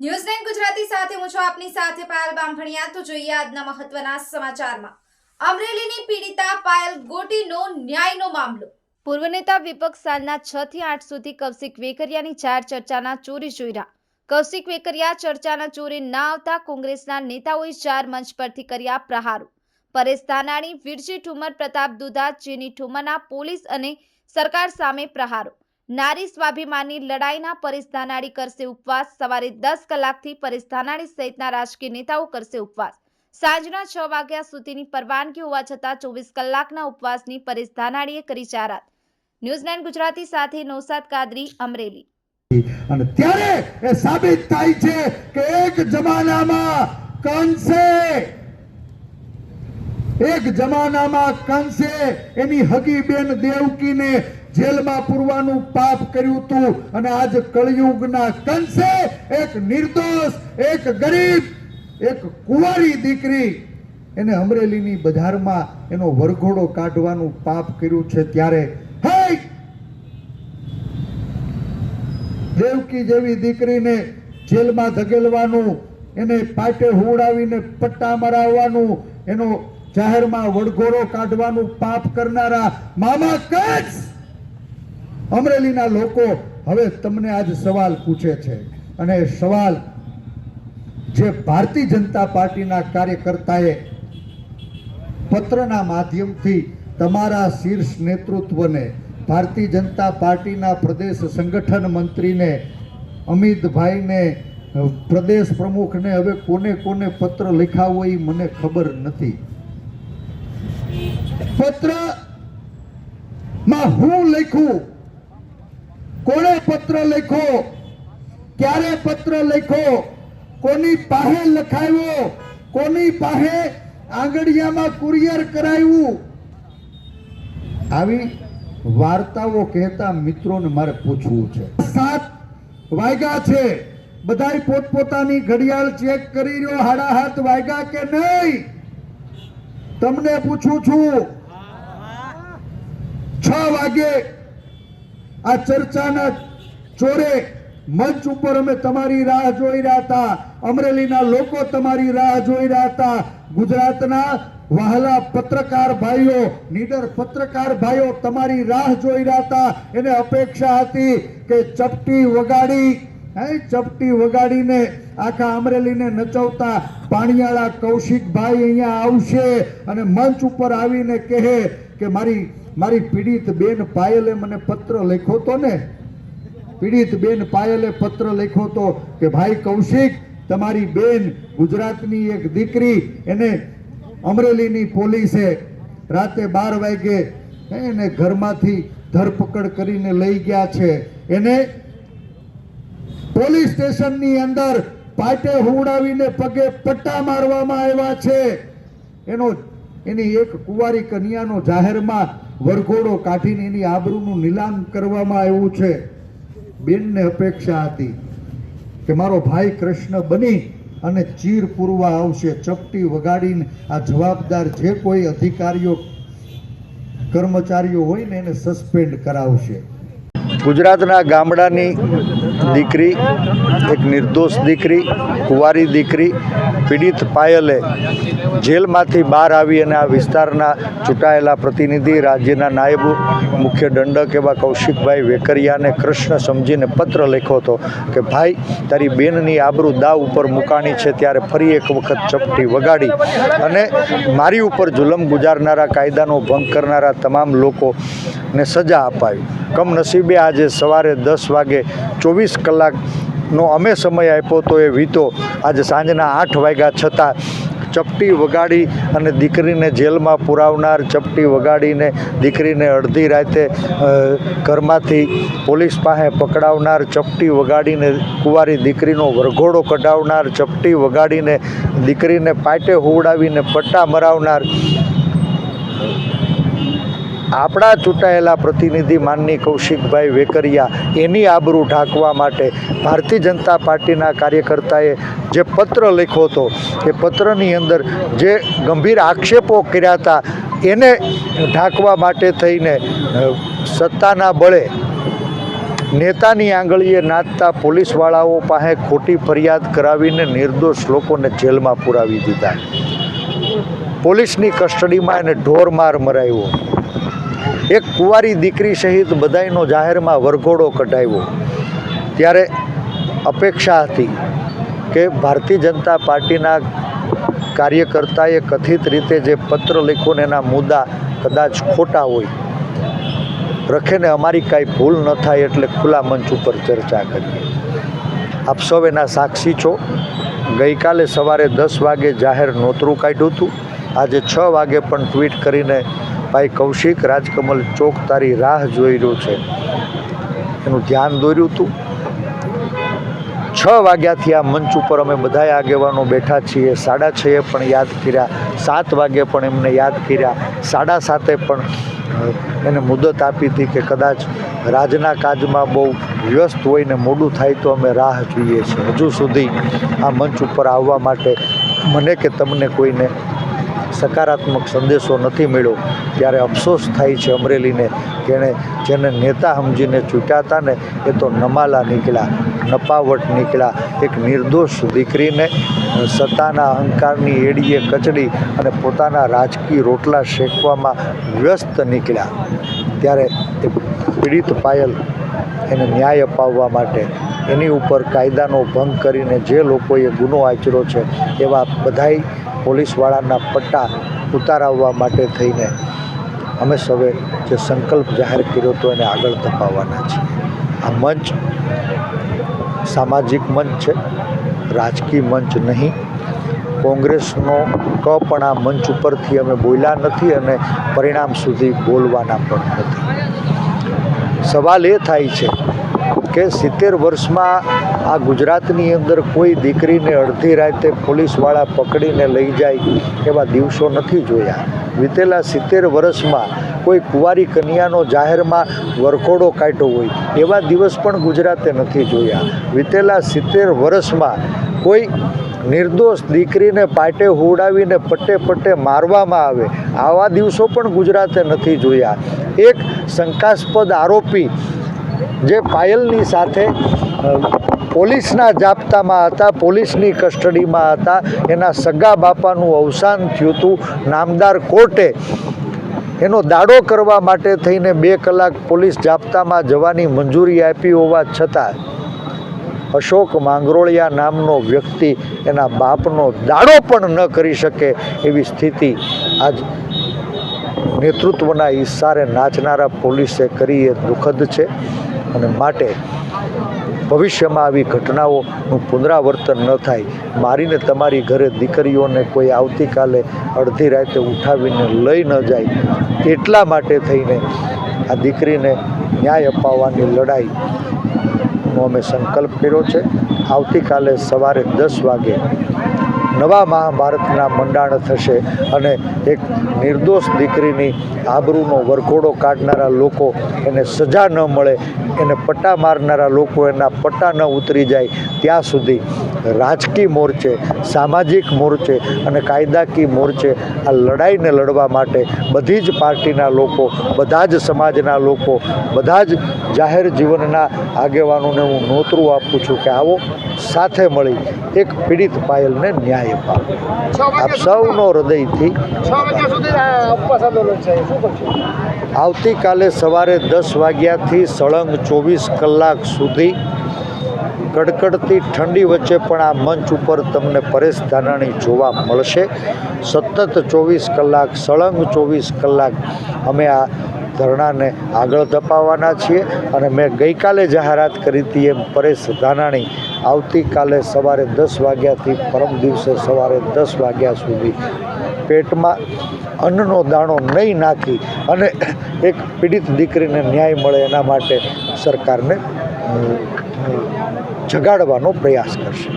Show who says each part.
Speaker 1: News Gujarati સાથે હું આપની સાથે પાયલ બામભણિયા. તો આજના મહત્વના સમાચારમાં. અમરેલીની પીડિતા પાયલ ગોટીનો ન્યાયનો મામલો. પૂર્વ નેતા વિપક્ષ સાલના છ થી આઠ સુધી કૌશિક વેકરિયાની ચાર ચર્ચાના ચોરી જોઈરા કૌશિક વેકરિયા ચર્ચાના ચોરી ના આવતા કોંગ્રેસના નેતાઓએ ચાર મંચ પરથી કર્યા પ્રહારો. પરેશ ધાનાણી, વિરજી ઠુમર, પ્રતાપ દુધા ચીની ઠુમરના પોલીસ અને સરકાર સામે પ્રહારો. નારી સ્વાભિમાનની લડાઈના પરેશ ધાનાણી કરશે ઉપવાસ. સવારે દસ કલાકથી પરેશ સહિતના રાજકીય નેતાઓ કરશે ઉપવાસ. સાંજના છ વાગ્યા સુધીની પરવાનગી હોવા છતાં ચોવીસ કલાકના ઉપવાસની પરેશ કરી જાહેરાત. ન્યૂઝલેન્ડ ગુજરાતી સાથે નૌસાદ કાદરી, અમરેલી.
Speaker 2: અને ત્યારે એ સાબિત થાય છે કે એક જમાનામાં કંસે એક જમાનામાં કંસે એની હગી બેન દેવકીને જેલમાં પૂરવાનું પાપ કર્યું હતું અને આજ કળયુગના કંસે એક નિર્દોષ, એક ગરીબ, એક કુંવારી દીકરી એને અમરેલીની બજારમાં એનો વરઘોડો કાઢવાનું પાપ કર્યું છે ત્યારે. હે દેવકી જેવી દીકરીને જેલમાં ધકેલવાનું, એને પાટે હુવડાવીને પટ્ટા મરાવવાનું, એનો જાહેરમાં વડઘોડો કાઢવાનું પાપ કરનારા મામા કચ્છ! અમરેલીના લોકો હવે તમને આજ સવાલ પૂછે છે. અને સવાલ જે ભારતીય જનતા પાર્ટીના કાર્યકર્તાએ પત્રના માધ્યમથી તમારા શીર્ષ નેતૃત્વને, ભારતીય જનતા પાર્ટીના પ્રદેશ સંગઠન મંત્રીને, અમિતભાઈને પ્રદેશ પ્રમુખને હવે કોને કોને પત્ર લખાવો એ મને ખબર નથી. પત્રમાં હું લખ્યું કોણે પત્ર લખ્યો ક્યારે પત્ર લખ્યો કોની પાસે લખાયો? કોની પાસે આંગળીયામાં કુરિયર કરાયું? આવી વાર્તાઓ કહેતા મિત્રોને મારે પૂછવું છે. સાત વાગ્યા છે. બધાય પોતપોતાની ઘડિયાળ ચેક કરી રહ્યો, હાડા હાથ વાગ્યા કે નહીં? તમને પૂછું છું છ વાગે આ ચર્ચાના ચોરે મંચ ઉપર અમે તમારી રાહ જોઈ રહ્યા હતા. અમરેલીના લોકો તમારી રાહ જોઈ રહ્યા હતા. ગુજરાતના વહાલા પત્રકાર ભાઈઓ, નીડર પત્રકાર ભાઈઓ તમારી રાહ જોઈ રહ્યા હતા. એને અપેક્ષા હતી કે ચપટી વગાડી, હે, ચપટી વગાડીને આખા અમરેલીને નચવતા પાણીયાળા કૌશિકભાઈ અહીંયા આવશે અને મંચ ઉપર આવીને કહે કે મારી મારી પીડિત બેન પાયલે મને પત્ર લખ્યો તો ને? પીડિત બેન પાયલે પત્ર લખ્યો તો કે, ભાઈ કૌશિક, તમારી બેન ગુજરાતની એક દીકરી એને અમરેલીની પોલીસે રાતે બાર વાગે એને ઘરમાંથી ધરપકડ કરીને લઈ ગયા છે. એને પોલીસ સ્ટેશનની અંદર પાટે હુવડાવીને પગે પટ્ટા મારવામાં આવ્યા છે. એનો એની એક કુંવારી કન્યાનો જાહેરમાં વરઘોડો કાઢીને એની આબરૂનું નિલામ કરવામાં આવ્યું છે. બેનને અપેક્ષા હતી કે મારો ભાઈ કૃષ્ણ બની અને ચીર પૂરવા આવશે. ચપટી વગાડીને આ જવાબદાર જે કોઈ અધિકારીઓ કર્મચારીઓ હોય ને એને સસ્પેન્ડ કરાવશે.
Speaker 3: ગુજરાતના ગામડાની દીકરી, એક નિર્દોષ દીકરી, કુંવારી દીકરી, પીડિત પાયલે જેલમાંથી બહાર આવી અને આ વિસ્તારના ચૂંટાયેલા પ્રતિનિધિ, રાજ્યના નાયબ મુખ્ય દંડક એવા કૌશિકભાઈ વેકરિયાને કૃષ્ણ સમજીને પત્ર લખ્યો હતો કે, ભાઈ, તારી બેનની આબરૂ દાવ ઉપર મુકાણી છે, ત્યારે ફરી એક વખત ચપટી વગાડી અને મારી ઉપર જુલમ ગુજારનારા કાયદાનો ભંગ કરનારા તમામ લોકોને સજા અપાવી. કમનસીબે આજે સવારે દસ વાગે ચોવીસ કલાકનો અમે સમય આપ્યો તો એ વીતો. આજે સાંજના આઠ વાગ્યા છતાં ચપટી વગાડી અને દીકરીને જેલમાં પુરાવનાર, ચપટી વગાડીને દીકરીને અડધી રાતે ઘરમાંથી પોલીસ પાસે પકડાવનાર, ચપટી વગાડીને કુંવારી દીકરીનો વરઘોડો કઢાવનાર, ચપટી વગાડીને દીકરીને પાટે હુવડાવીને પટ્ટા મરાવનાર આપણા ચૂંટાયેલા પ્રતિનિધિ માનની કૌશિકભાઈ વેકરિયા એની આબરૂ ઢાંકવા માટે ભારતીય જનતા પાર્ટીના કાર્યકર્તાએ જે પત્ર લખ્યો હતો, એ પત્રની અંદર જે ગંભીર આક્ષેપો કર્યા હતા, એને ઢાંકવા માટે થઈને સત્તાના બળે
Speaker 2: નેતાની આંગળીએ નાચતા પોલીસવાળાઓ પાસે ખોટી ફરિયાદ કરાવીને નિર્દોષ લોકોને જેલમાં પુરાવી દીધા. પોલીસની કસ્ટડીમાં એને ઢોરમાર મરાવ્યો એક કુંવારી દીકરી સહિત બધાયનો જાહેરમાં વરઘોડો કઢાવ્યો. ત્યારે અપેક્ષા હતી કે ભારતીય જનતા પાર્ટીના કાર્યકર્તાએ કથિત રીતે જે પત્ર લખ્યો એના મુદ્દા કદાચ ખોટા હોય, રખેને અમારી કાંઈ ભૂલ ન થાય એટલે ખુલ્લા મંચ ઉપર ચર્ચા કરીએ. આપ સૌ એના સાક્ષી છો. ગઈકાલે સવારે દસ વાગે જાહેર નોતરું કાઢ્યું હતું. આજે છ વાગે પણ ટ્વીટ કરીને ભાઈ કૌશિક, રાજકમલ ચોક તારી રાહ જોઈ રહ્યો છે. એનું ધ્યાન દોર્યું હતું છ વાગ્યાથી આ મંચ ઉપર અમે બધાય આગેવાનો બેઠા છીએ. સાડા છએ પણ યાદ કર્યા. સાત વાગે પણ એમને યાદ કર્યા. સાડા સાતે પણ એને મુદત આપી હતી કે કદાચ રાજના કાજમાં બહુ વ્યસ્ત હોય ને મોડું થાય તો અમે રાહ જોઈએ છીએ. હજુ સુધી આ મંચ ઉપર આવવા માટે મને કે તમને કોઈને સકારાત્મક સંદેશો નથી મળ્યો. ત્યારે અફસોસ થાય છે અમરેલીને કે જેને નેતા સમજીને ચૂંટ્યા હતા ને, એ તો નમાલા નીકળ્યા, નપાવટ નીકળ્યા. એક નિર્દોષ દીકરીને સત્તાના અહંકારની એડીએ કચડી અને પોતાના રાજકીય રોટલા શેકવામાં વ્યસ્ત નીકળ્યા. ત્યારે એ પીડિત પાયલ એને ન્યાય અપાવવા માટે એની ઉપર કાયદાનો ભંગ કરીને જે લોકોએ ગુનો આચર્યો છે, એવા બધાય પોલીસવાળાના પટ્ટા ઉતારાવવા માટે થઈને અમે સૌએ જે સંકલ્પ જાહેર કર્યો હતો એને આગળ ધપાવવાના છીએ. આ મંચ સામાજિક મંચ છે, રાજકીય મંચ નહીં. કોંગ્રેસનો ક પણ આ મંચ ઉપરથી અમે બોલ્યા નથી અને પરિણામ સુધી બોલવાના પણ નથી. સવાલ એ થાય છે કે સિત્તેર વર્ષમાં આ ગુજરાતની અંદર કોઈ દીકરીને અડધી રાતે પોલીસવાળા પકડીને લઈ જાય એવા દિવસો નથી જોયા. વીતેલા સિત્તેર વર્ષમાં કોઈ કુંવારી કન્યાનો જાહેરમાં વરઘોડો કાઢ્યો હોય એવા દિવસ પણ ગુજરાતે નથી જોયા. વીતેલા સિત્તેર વર્ષમાં કોઈ નિર્દોષ દીકરીને પાટે હુડાવીને પટ્ટે પટ્ટે મારવામાં આવે આવા દિવસો પણ ગુજરાતે નથી જોયા. એક શંકાસ્પદ આરોપી જે પાયલની સાથે પોલીસના જાપ્તામાં હતા, પોલીસની કસ્ટડીમાં હતા, એના સગા બાપાનું અવસાન થયું હતું નામદાર કોર્ટે. એનો દાડો કરવા માટે થઈને બે કલાક પોલીસ જાપ્તામાં જવાની મંજૂરી આપી હોવા છતાં, અશોક માંગરોળિયા નામનો વ્યક્તિ એના બાપનો દાડો પણ ન કરી શકે એવી સ્થિતિ આજ નેતૃત્વના ઈશારે નાચનારા પોલીસે કરી એ દુઃખદ છે અને માટે ભવિષ્યમાં આવી ઘટનાઓનું પુનરાવર્તન ન થાય. મારીને તમારી ઘરે દીકરીઓને કોઈ આવતીકાલે અડધી રાતે ઉઠાવીને લઈ ન જાય. એટલા માટે થઈને આ દીકરીને ન્યાય અપાવવાની લડાઈનો અમે સંકલ્પ કર્યો છે. આવતીકાલે સવારે દસ વાગે નવા મહાભારતના મંડાણ થશે અને એક નિર્દોષ દીકરીની આબરૂનો વરઘોડો કાઢનારા લોકો એને સજા ન મળે, એને પટ્ટા મારનારા લોકો એના પટ્ટા ન ઉતરી જાય, ત્યાં સુધી રાજકીય મોરચે, સામાજિક મોરચે અને કાયદાકીય મોરચે આ લડાઈને લડવા માટે બધી જ પાર્ટીના લોકો, બધા જ સમાજના લોકો, બધા જ જાહેર જીવનના આગેવાનોને હું નોતરું આપું છું કે આવો સાથે મળી એક પીડિત પાયલને ન્યાય. અપાવો આપ સૌનો હૃદયથી આવતીકાલે સવારે દસ વાગ્યાથી સળંગ ચોવીસ કલાક સુધી કડકડતી ઠંડી વચ્ચે પણ આ મંચ ઉપર તમને પરેશ ધાનાણી જોવા મળશે. સતત ચોવીસ કલાક સળંગ ચોવીસ કલાક અમે આ ધરણાને આગળ ધપાવવાના છીએ અને મેં ગઈકાલે જાહેરાત કરી હતી એમ પરેશ ધાનાણી આવતીકાલે સવારે દસ વાગ્યાથી પરમ દિવસે સવારે દસ વાગ્યા સુધી પેટમાં અન્નનો દાણો નહીં નાખી અને એક પીડિત દીકરીને ન્યાય મળે એના માટે સરકારને જગાડવાનો પ્રયાસ કરશે.